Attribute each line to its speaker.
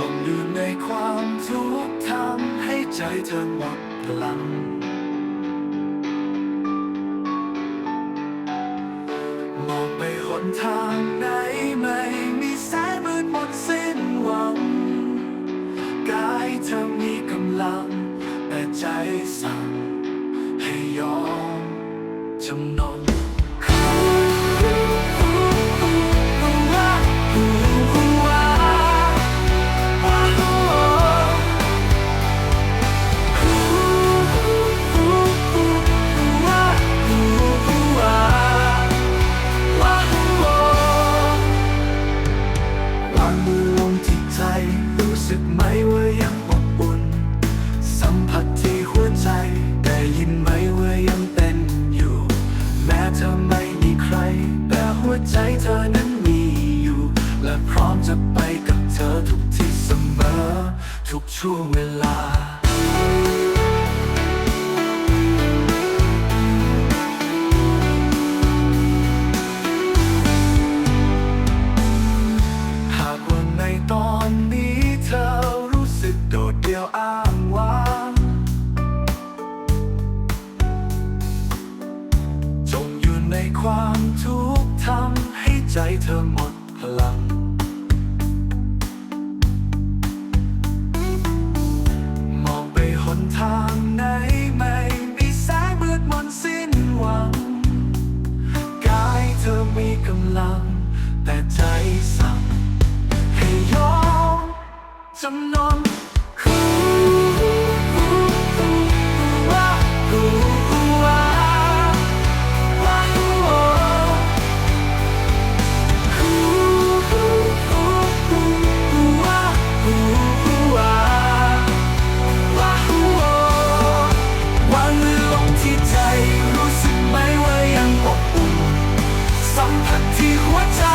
Speaker 1: จมอยู่ในความทุกข์ทำให้ใจเธอหมดพลัง มองไปหนทางไหนไม่มีแสงมืดหมดสิ้นหวัง กายเธอมีกำลัง แต่ใจสั่งให้ยอมจำนน มือลงที่ใจ รู้สึกไหมว่ายังอบอุ่น สัมผัสที่หัวใจ ได้ยินไหมว่ายังเต้นอยู่ แม้เธอไม่มีใคร แต่หัวใจเธอนั้นมีอยู่ และพร้อมจะไปกับเธอทุกที่เสมอ ทุกช่วงเวลา ความทุกข์ทำให้ใจเธอหมดพลัง มองไปหนทางไหนไม่มีแสงมืดมนสิ้นหวัง กายเธอมีกำลัง แต่ใจสั่ง ให้ยอมจำนน ที่หัวใจ